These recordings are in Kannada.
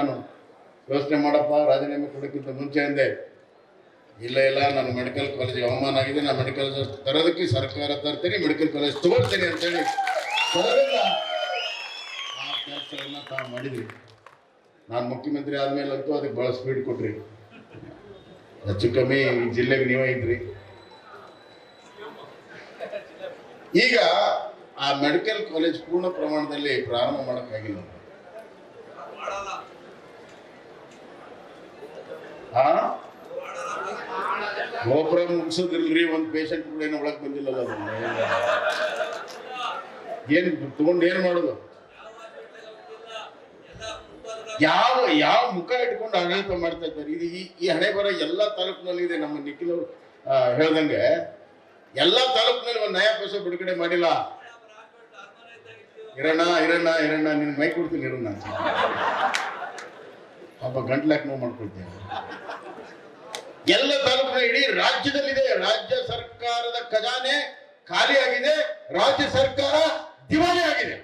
ನಾನು ಯೋಚನೆ ಮಾಡಪ್ಪ, ರಾಜೀನಾಮೆ ಕೊಡೋಕ್ಕಿಂತ ಮುಂಚೆ ಅಂದೆ, ಇಲ್ಲ ಇಲ್ಲ, ನಾನು ಮೆಡಿಕಲ್ ಕಾಲೇಜಿಗೆ ಅವಮಾನ ಆಗಿದೆ, ನಾನು ಮೆಡಿಕಲ್ ತರೋದಕ್ಕೆ ಸರ್ಕಾರ ತರ್ತೀನಿ ಮೆಡಿಕಲ್ ಕಾಲೇಜ್ ತಗೊಳ್ತೀನಿ ಅಂತೇಳಿ ತರಲಿಲ್ಲ. ಆ ತಾವು ಮಾಡಿದ್ರಿ ನಾನು ಮುಖ್ಯಮಂತ್ರಿ ಆದ್ಮೇಲೆ ಅದಕ್ಕೆ ಭಾಳ ಸ್ಪೀಡ್ ಕೊಟ್ರಿ. ಹೆಚ್ಚು ಕಮ್ಮಿ ಈ ಜಿಲ್ಲೆಗೆ ನೀವೇ ಇದ್ರಿ. ಈಗ ಆ ಮೆಡಿಕಲ್ ಕಾಲೇಜ್ ಪೂರ್ಣ ಪ್ರಮಾಣದಲ್ಲಿ ಪ್ರಾರಂಭ ಮಾಡೋಕ್ಕಾಗಿಲ್ಲ. ಆ ಗೋಪುರ ಮುಗಿಸೋದಿಲ್ರಿ, ಒಂದು ಪೇಷಂಟ್ ಕೂಡ ಏನು ಒಳಗೆ ಬಂದಿಲ್ಲಲ್ಲ ಏನು ತಗೊಂಡು ಏನು ಮಾಡೋದು? ಯಾವ ಯಾವ ಮುಖ ಇಟ್ಕೊಂಡು ಆಡಳಿತ ಮಾಡ್ತಾ ಇದ್ದಾರೆ? ಇದು ಈ ಈ ಹಣೆ ಬರ ಎಲ್ಲ ತಾಲೂಕಿನಲ್ಲಿ ಇದೆ, ನಮ್ಮ ನಿಖಿಲ್ ಅವರು ಹೇಳ್ದಂಗೆ. ಎಲ್ಲ ತಾಲೂಕಿನಲ್ಲಿ ಒಂದು ನಯಾ ಪೈಸೆ ಬಿಡುಗಡೆ ಮಾಡಿಲ್ಲ. ಇರಣ್ಣ ಇರಣ್ಣ ಇರಣ್ಣ, ನಿನ್ ಮೈ ಕೊಡ್ತೀನಿ, ಇರಣ್ಣ ಪಾಪ ಗಂಟ್ಲಾಕ್ ನೋವು ಮಾಡ್ಕೊಳ್ತೀನಿ ಎಲ್ಲ ತಾಲೂಕಿನ ಇಡೀ ರಾಜ್ಯದಲ್ಲಿದೆ. ರಾಜ್ಯ ಸರ್ಕಾರದ ಖಜಾನೆ ಖಾಲಿಯಾಗಿದೆ. ರಾಜ್ಯ ಸರ್ಕಾರ ದಿವಾಳಿ ಆಗಿದೆ.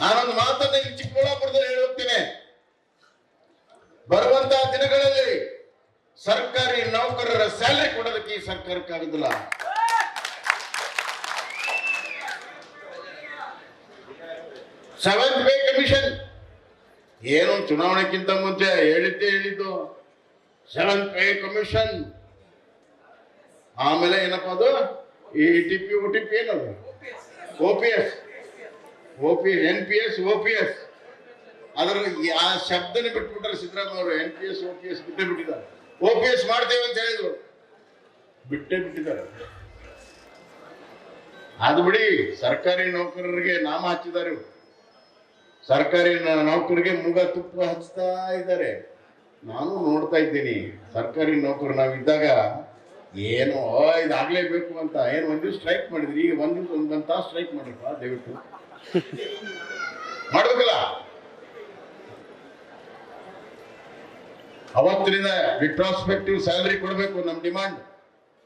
ನಾನೊಂದು ಮಾತನ್ನ ಇಲ್ಲಿ ಚಿಕ್ಕಬಳ್ಳಾಪುರದಲ್ಲಿ ಹೇಳುತ್ತೇನೆ. ಬರುವಂತಹ ದಿನಗಳಲ್ಲಿ ಸರ್ಕಾರಿ ನೌಕರರ ಸ್ಯಾಲರಿ ಕೊಡೋದಕ್ಕೆ ಈ ಸರ್ಕಾರಕ್ಕಾಗುದಿಲ್ಲ ಸೆವೆಂತ್ ಪೇ ಕಮಿಷನ್ ಏನು ಚುನಾವಣೆಗಿಂತ ಮುಂಚೆ ಹೇಳಿದ್ದೇ ಹೇಳಿದ್ದು. ಸೆವೆನ್ ಪೇ ಕಮಿಷನ್ ಆಮೇಲೆ ಏನಪ್ಪ ಅದು? ಈ T P, O T P ಏನದು? O P S O P N P S O P S ಅದರ ಆ ಶಬ್ದನೇ ಬಿಟ್ಬಿಟ್ರೆ ಸಿದ್ದರಾಮಯ್ಯ ಅವರು N P S O P S ಬಿಟ್ಟೇ ಬಿಟ್ಟಿದ್ದಾರೆ. ಒ ಪಿ ಎಸ್ ಮಾಡ್ತೇವೆ ಅಂತ ಹೇಳಿದ್ರು. ಬಿಟ್ಟೇ ಬಿಟ್ಟಿದ್ದಾರೆ. ಅದು ಬಿಡಿ, ಸರ್ಕಾರಿ ನೌಕರರಿಗೆ ನಾಮ ಹಚ್ಚಿದ್ದಾರೆ. ಸರ್ಕಾರಿ ನೌಕರಿಗೆ ಮುಗ ತುಪ್ಪ ಹಚ್ತಾ ಇದ್ದಾರೆ. ನಾನು ನೋಡ್ತಾ ಇದ್ದೀನಿ, ಸರ್ಕಾರಿ ನೌಕರು ನಾವಿದ್ದಾಗ ಏನು ಇದಾಗಲೇಬೇಕು ಅಂತ, ಏನು ಒಂದು ಸ್ಟ್ರೈಕ್ ಮಾಡಿದ್ರಿ, ಈಗ ಒಂದು ದಿವಸ ಒಂದು ತಾಸು ಸ್ಟ್ರೈಕ್ ಮಾಡ್ರಪ್ಪ, ದಯವಿಟ್ಟು. ಮಾಡ್ಬೇಕಲ್ಲ? ಅವತ್ತಿನಿಂದ ರಿಟ್ರಾಸ್ಪೆಕ್ಟಿವ್ ಸ್ಯಾಲರಿ ಕೊಡಬೇಕು ನಮ್ಮ ಡಿಮಾಂಡ್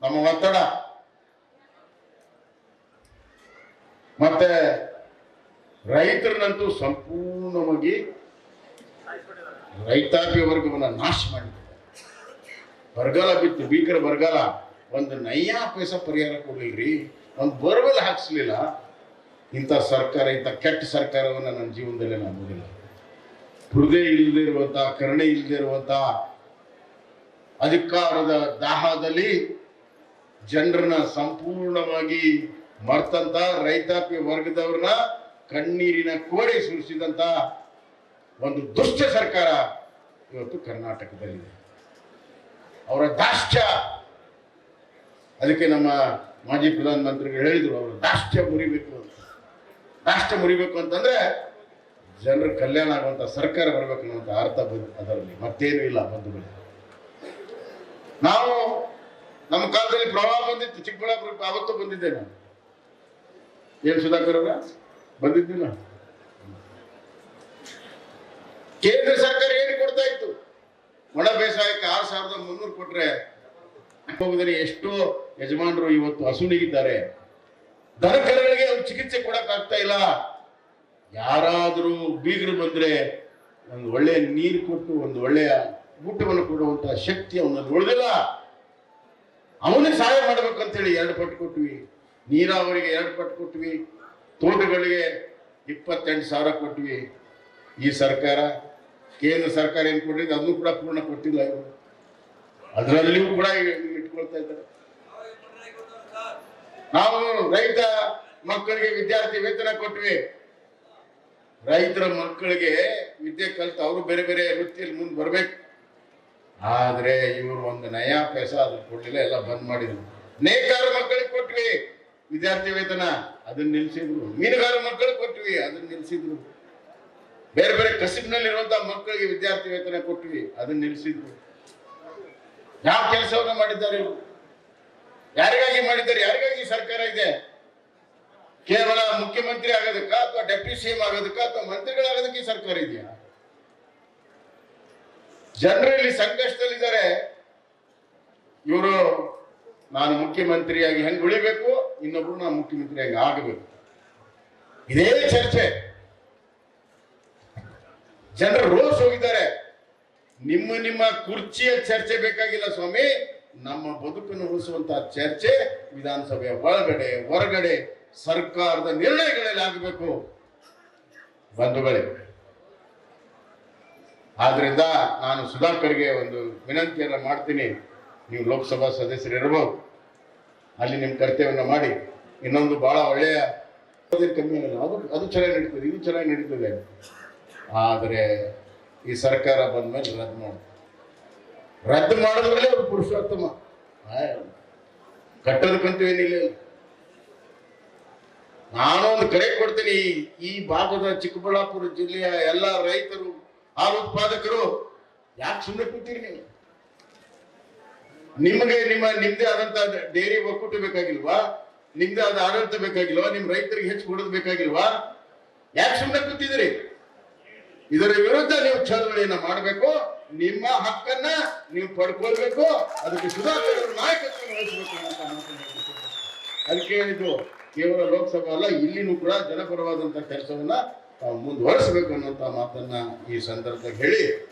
ನಮ್ಮ ಒತ್ತಡ. ಮತ್ತೆ ರೈತರನ್ನಂತೂ ಸಂಪೂರ್ಣವಾಗಿ ರೈತಾಪಿ ವರ್ಗವನ್ನು ನಾಶ ಮಾಡಿದ್ದಾರೆ ಬರಗಾಲ ಬಿತ್ತು, ಭೀಕರ ಬರಗಾಲ. ಒಂದು ನಯ್ಯಾ ಪೈಸ ಪರಿಹಾರ ಕೊಡ್ಲಿಲ್ರಿ, ಒಂದು ಬೋರ್ವೆಲ್ ಹಾಕ್ಸ್ಲಿಲ್ಲ. ಇಂಥ ಸರ್ಕಾರ, ಇಂಥ ಕೆಟ್ಟ ಸರ್ಕಾರವನ್ನು ನನ್ನ ಜೀವನದಲ್ಲಿ ನಾನು ನೋಡಿಲ್ಲ ಹೃದಯ ಇಲ್ಲದೆ ಇರುವಂಥ, ಕರುಣೆ ಇಲ್ಲದೆ ಇರುವಂಥ ಅಧಿಕಾರದ ದಾಹದಲ್ಲಿ ಜನರನ್ನ ಸಂಪೂರ್ಣವಾಗಿ ಮರ್ತಂತ ರೈತಾಪಿ ವರ್ಗದವ್ರನ್ನ ಕಣ್ಣೀರಿನ ಕೋಡೆ ಸುರಿಸಿದಂತ ಒಂದು ದುಷ್ಟ ಸರ್ಕಾರ ಇವತ್ತು ಕರ್ನಾಟಕದಲ್ಲಿದೆ. ಅವರ ದಾಷ್ಟ್ಯ ಅದಕ್ಕೆ ನಮ್ಮ ಮಾಜಿ ಪ್ರಧಾನಮಂತ್ರಿಗಳು ಹೇಳಿದರು, ಅವರು ದಾಷ್ಟ್ಯ ಮುರಿಬೇಕು ಅಂತ. ದಾಷ್ಟ್ಯ ಮುರಿಬೇಕು ಅಂತಂದ್ರೆ ಜನರ ಕಲ್ಯಾಣ ಆಗುವಂತ ಸರ್ಕಾರ ಬರಬೇಕು ಅನ್ನುವಂತ ಅರ್ಥ ಅದರಲ್ಲಿ. ಮತ್ತೇನು ಇಲ್ಲ ಬಂದು ನಾವು ನಮ್ಮ ಕಾಲದಲ್ಲಿ ಪ್ರವಾಹ ಬಂದಿತ್ತು ಚಿಕ್ಕಬಳ್ಳಾಪುರ ಅವತ್ತು ಬಂದಿದ್ದೆ ನಾನು. ಏನು ಸುಧಾಕರ್ ಅವರ? ಬಂದಿದ್ದಿಲ್ಲ. ಕೇಂದ್ರ ಸರ್ಕಾರ ಏನು ಕೊಡ್ತಾ ಇತ್ತು? ಒಣ ಬೇಸಾಯಕ್ಕೆ ಆರು ಸಾವಿರದ ಮುನ್ನೂರು ಕೊಟ್ರೆ ಹೋಗಿದ್ರೆ ಎಷ್ಟೋ ಯಜಮಾನರು ಇವತ್ತು ಹಸುನಿಗಿದ್ದಾರೆ ದನ ಕರುಗಳಿಗೆ ಅವ್ರು ಚಿಕಿತ್ಸೆ ಕೊಡಕ್ ಆಗ್ತಾ ಇಲ್ಲ. ಯಾರಾದರೂ ಬೀಗರು ಬಂದ್ರೆ ಒಂದು ಒಳ್ಳೆಯ ನೀರು ಕೊಟ್ಟು ಒಂದು ಒಳ್ಳೆಯ ಊಟವನ್ನು ಕೊಡುವಂತಹ ಶಕ್ತಿ ಅವನಲ್ಲಿ ಉಳಿದಿಲ್ಲ. ಅವನಿಗೆ ಸಹಾಯ ಮಾಡ್ಬೇಕಂತೇಳಿ ಎರಡು ಪಟ್ಟು ಕೊಟ್ವಿ. ನೀರಾವರಿಗೆ ಎರಡು ಪಟ್ಟು ಕೊಟ್ವಿ. ತೋಟಗಳಿಗೆ ಇಪ್ಪತ್ತೆಂಟು ಸಾವಿರ ಕೊಟ್ವಿ ಈ ಸರ್ಕಾರ. ಕೇಂದ್ರ ಸರ್ಕಾರ ಏನು ಕೊಟ್ಟಿದೆ? ಅದನ್ನು ಕೂಡ ಪೂರ್ಣ ಕೊಟ್ಟಿಲ್ಲ ಇವರು. ಅದರಲ್ಲಿಯೂ ಕೂಡ ಇಟ್ಕೊಳ್ತಾ ಇದ್ದಾರೆ. ನಾವು ರೈತ ಮಕ್ಕಳಿಗೆ ವಿದ್ಯಾರ್ಥಿ ವೇತನ ಕೊಟ್ವಿ ರೈತರ ಮಕ್ಕಳಿಗೆ ವಿದ್ಯೆ ಕಲಿತು ಅವರು ಬೇರೆ ಬೇರೆ ವೃತ್ತಿಯಲ್ಲಿ ಮುಂದೆ ಬರಬೇಕು. ಆದರೆ ಇವರು ಒಂದು ನಯಾ ಪೈಸ ಅದಕ್ಕೆ ಕೊಡ್ಲಿಲ್ಲ, ಎಲ್ಲ ಬಂದ್ ಮಾಡಿದ್ರು. ನೇಕಾರ ಮಕ್ಕಳಿಗೆ ಕೊಟ್ವಿ ವಿದ್ಯಾರ್ಥಿ ವೇತನ, ಅದನ್ನ ನಿಲ್ಸಿದ್ರು. ಮೀನುಗಾರ ಮಕ್ಕಳಿಗೆ ಕೊಟ್ವಿ, ಅದನ್ನ ನಿಲ್ಸಿದ್ರು. ಬೇರೆ ಬೇರೆ ಕಸಿಬ್ನಲ್ಲಿರುವಂತಹ ಮಕ್ಕಳಿಗೆ ವಿದ್ಯಾರ್ಥಿ ವೇತನ ಕೊಟ್ವಿ, ಅದನ್ನ ನಿಲ್ಸಿದ್ರು. ಯಾವ ಕೆಲಸವನ್ನ ಮಾಡಿದ್ದಾರೆ ಯಾರಿಗಾಗಿ ಮಾಡಿದ್ದಾರೆ? ಯಾರಿಗಾಗಿ ಸರ್ಕಾರ ಇದೆ? ಕೇವಲ ಮುಖ್ಯಮಂತ್ರಿ ಆಗೋದಕ್ಕ ಅಥವಾ ಡೆಪ್ಯೂಟಿ ಸಿಎಂ ಆಗೋದಕ್ಕ ಅಥವಾ ಮಂತ್ರಿಗಳಾಗೋದಕ್ಕೆ ಸರ್ಕಾರ ಇದೆಯಾ? ಜನರಲ್ಲಿ ಸಂಕಷ್ಟದಲ್ಲಿದ್ದಾರೆ. ಇವರು ನಾನು ಮುಖ್ಯಮಂತ್ರಿಯಾಗಿ ಹೆಂಗ್ ಉಳಿಬೇಕು, ಇನ್ನೊಬ್ರು ನಾನು ಮುಖ್ಯಮಂತ್ರಿಯಾಗಿ ಆಗಬೇಕು. ಇದೇ ಚರ್ಚೆ. ಜನರು ರೋಸ್ ಹೋಗಿದ್ದಾರೆ. ನಿಮ್ಮ ನಿಮ್ಮ ಕುರ್ಚಿಯ ಚರ್ಚೆ ಬೇಕಾಗಿಲ್ಲ ಸ್ವಾಮಿ, ನಮ್ಮ ಬದುಕನ್ನು ಉಳಿಸುವಂತಹ ಚರ್ಚೆ ವಿಧಾನಸಭೆಯ ಒಳಗಡೆ, ಹೊರಗಡೆ, ಸರ್ಕಾರದ ನಿರ್ಣಯಗಳಲ್ಲಿ ಆಗಬೇಕು. ಬಂಧುಗಳೇ, ಆದ್ರಿಂದ ನಾನು ಸುಧಾಕರ್ಗೆ ಒಂದು ವಿನಂತಿಯನ್ನು ಮಾಡ್ತೀನಿ. ನೀವು ಲೋಕಸಭಾ ಸದಸ್ಯರು ಅಲ್ಲಿ ನಿಮ್ಮ ಕರ್ತವ್ಯವನ್ನು ಮಾಡಿ. ಇನ್ನೊಂದು ಬಹಳ ಒಳ್ಳೆಯ ಕಮ್ಮಿ ಇಲ್ಲ ಅದು ಅದು ಚೆನ್ನಾಗಿ ನಡೀತದೆ, ಇದು ಚೆನ್ನಾಗಿ ನಡೀತದೆ ಆದರೆ ಈ ಸರ್ಕಾರ ಬಂದ ಮೇಲೆ ರದ್ದು ಮಾಡಿ. ರದ್ದು ಮಾಡಿದ್ರಲ್ಲೇ ಅವ್ರು ಪುರುಷೋತ್ತಮ. ಕಟ್ಟೋದಕ್ಕಂತೂ ಏನಿಲ್ಲ ನಾನು ಒಂದು ಕರೆ ಕೊಡ್ತೀನಿ, ಈ ಭಾಗದ ಚಿಕ್ಕಬಳ್ಳಾಪುರ ಜಿಲ್ಲೆಯ ಎಲ್ಲ ರೈತರು, ಹಾಲು ಉತ್ಪಾದಕರು, ಯಾಕೆ ಸುಮ್ಮನೆ ಕೂತೀರಿ ನೀವು? ನಿಮಗೆ ನಿಮ್ಮ, ನಿಮ್ದೇ ಆದಂತ ಡೈರಿ ಒಕ್ಕೂಟ ಬೇಕಾಗಿಲ್ವಾ? ನಿಮ್ದೇ ಆದ ಆಡಳಿತ ಬೇಕಾಗಿಲ್ವಾ? ನಿಮ್ ರೈತರಿಗೆ ಹೆಚ್ಚು ಕೊಡೋದು ಬೇಕಾಗಿಲ್ವಾ? ಯಾಕೆ ಸುಮ್ಮನೆ ಕೂತಿದ್ದೀರಿ? ಇದರ ವಿರುದ್ಧ ನೀವು ಚಳವಳಿಯನ್ನ ಮಾಡಬೇಕು, ನಿಮ್ಮ ಹಕ್ಕನ್ನ ನೀವು ಪಡ್ಕೊಳ್ಬೇಕು, ಅದಕ್ಕೆ ಸುಧಾಕರ್ ನಾಯಕತ್ವ ವಹಿಸಬೇಕು ಅಂತ ಅದಕ್ಕೆ ಹೇಳಿದ್ದು ಕೇವಲ ಲೋಕಸಭೆ ಅಲ್ಲ, ಇಲ್ಲಿನೂ ಕೂಡ ಜನಪರವಾದಂತ ಕೆಲಸವನ್ನ ಮುಂದುವರಿಸಬೇಕು ಅನ್ನುವಂತ ಮಾತನ್ನ ಈ ಸಂದರ್ಭದಲ್ಲಿ ಹೇಳಿ